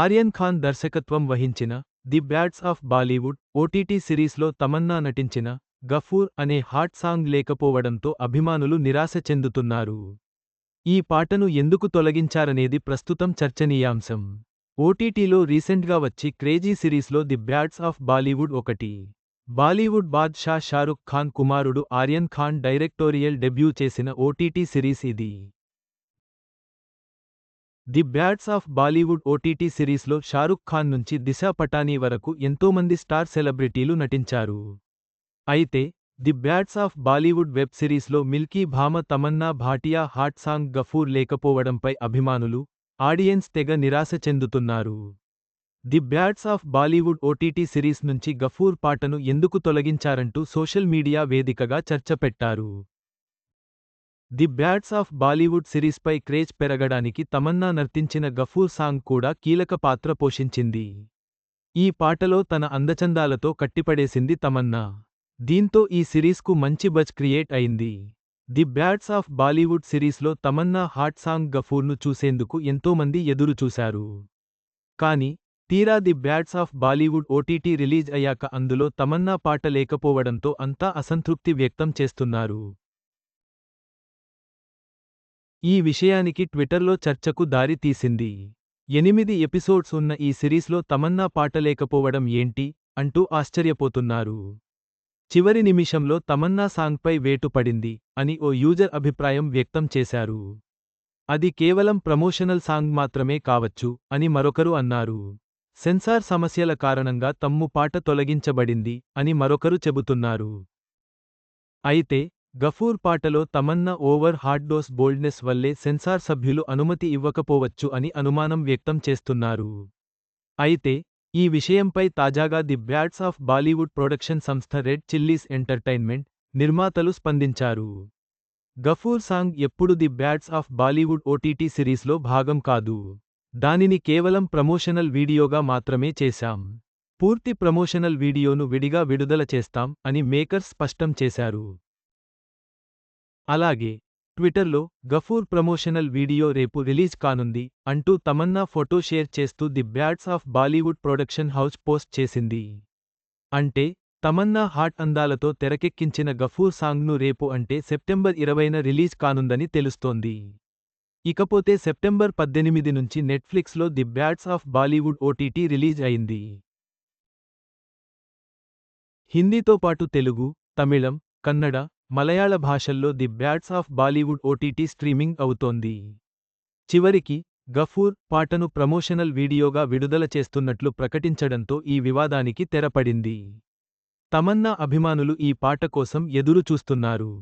ఆర్యన్ ఖాన్ దర్శకత్వం వహించిన the bads of Bollywood OTT సిరీస్లో తమన్నా నటించిన గఫూర్ అనే హాట్ సాంగ్ లేకపోవడంతో అభిమానులు నిరాశ చెందుతున్నారు. ఈ పాటను ఎందుకు తొలగించారనేది ప్రస్తుతం చర్చనీయాంశం. ఓటీటీలో రీసెంట్గా వచ్చి క్రేజీ సిరీస్లో ది బ్యాట్స్ ఆఫ్ బాలీవుడ్ ఒకటి. బాలీవుడ్ బాద్షా షారుఖ్ ఖాన్ కుమారుడు ఆర్యన్ ఖాన్ డైరెక్టోరియల్ డెబ్యూ చేసిన ఓటీటీ సిరీస్ ఇది. The bads of Bollywood OTT సిరీస్లో షారుఖ్ ఖాన్ నుంచి దిశా పటానీ వరకు ఎంతోమంది స్టార్ సెలబ్రిటీలు నటించారు. అయితే the bads of Bollywood web సిరీస్లో మిల్కీ భామ తమన్నా భాటియా హాట్ సాంగ్ గఫూర్ లేకపోవడంపై అభిమానులు ఆడియన్స్ తెగ నిరాశ చెందుతున్నారు. The bads of Bollywood OTT series నుంచి గఫూర్ పాటను ఎందుకు తొలగించారంటూ సోషల్ మీడియా వేదికగా చర్చ పెట్టారు. ది బ్యాట్స్ ఆఫ్ బాలీవుడ్ సిరీస్పై క్రేజ్ పెరగడానికి తమన్నా నర్తించిన గఫూర్ సాంగ్ కూడా కీలక పాత్ర పోషించింది. ఈ పాటలో తన అందచందాలతో కట్టిపడేసింది తమన్నా. దీంతో ఈ సిరీస్కు మంచి బజ్ క్రియేట్ అయింది. ది బ్యాట్స్ ఆఫ్ బాలీవుడ్ సిరీస్లో తమన్నా హాట్ సాంగ్ గఫూర్ను చూసేందుకు ఎంతోమంది ఎదురుచూశారు కాని తీరా the bads of Bollywood OTT release అయ్యాక అందులో తమన్నా పాట లేకపోవడంతో అంతా అసంతృప్తి వ్యక్తం చేస్తున్నారు. ఈ విషయానికి ట్విట్టర్లో చర్చకు దారి తీసింది. ఎనిమిది ఎపిసోడ్స్ ఉన్న ఈ సిరీస్లో తమన్నా పాట లేకపోవడం ఏంటి? అంటూ ఆశ్చర్యపోతున్నారు. చివరి నిమిషంలో తమన్నా సాంగ్పై వేటు పడింది అని ఓ యూజర్ అభిప్రాయం వ్యక్తం చేశారు. అది కేవలం ప్రమోషనల్ సాంగ్ మాత్రమే కావచ్చు అని మరొకరు అన్నారు. సెన్సార్ సమస్యల కారణంగా తమ్ము పాట తొలగించబడింది అని మరొకరు చెబుతున్నారు. అయితే గఫూర్ పాటలో Tamannaah over hard dose boldness వల్లే సెన్సార్ సభ్యులు అనుమతి ఇవ్వకపోవచ్చు అని అనుమానం వ్యక్తం చేస్తున్నారు. అయితే ఈ విషయంపై తాజాగా the bads of Bollywood production సంస్థ రెడ్ చిల్లీస్ ఎంటర్టైన్మెంట్ నిర్మాతలు స్పందించారు. గఫూర్ సాంగ్ ఎప్పుడు the bads of Bollywood OTT సిరీస్లో భాగం కాదు. దానిని కేవలం ప్రమోషనల్ వీడియోగా మాత్రమే చేశాం. పూర్తి ప్రమోషనల్ వీడియోను విడిగా విడుదల చేస్తాం అని మేకర్స్ స్పష్టం చేశారు. అలాగే ట్విట్టర్లో గఫూర్ ప్రమోషనల్ వీడియో రేపు రిలీజ్ కానుంది అంటూ తమన్నా ఫోటో షేర్ చేస్తూ the bads of Bollywood production house post చేసింది. అంటే తమన్నా హాట్ అందాలతో తెరకెక్కించిన గఫూర్ సాంగ్ను రేపు అంటే సెప్టెంబర్ ఇరవైన రిలీజ్ కానుందని తెలుస్తోంది. ఇకపోతే సెప్టెంబర్ పద్దెనిమిది నుంచి నెట్ఫ్లిక్స్లో the bads of Bollywood OTT release అయింది. హిందీతో పాటు తెలుగు తమిళం కన్నడ మలయాళ భాషల్లో the bads of Bollywood OTT streaming అవుతోంది. చివరికి గఫూర్ పాటను ప్రమోషనల్ వీడియోగా విడుదల చేస్తున్నట్లు ప్రకటించడంతో ఈ వివాదానికి తెరపడింది. తమన్నా అభిమానులు ఈ పాట కోసం ఎదురు చూస్తున్నారు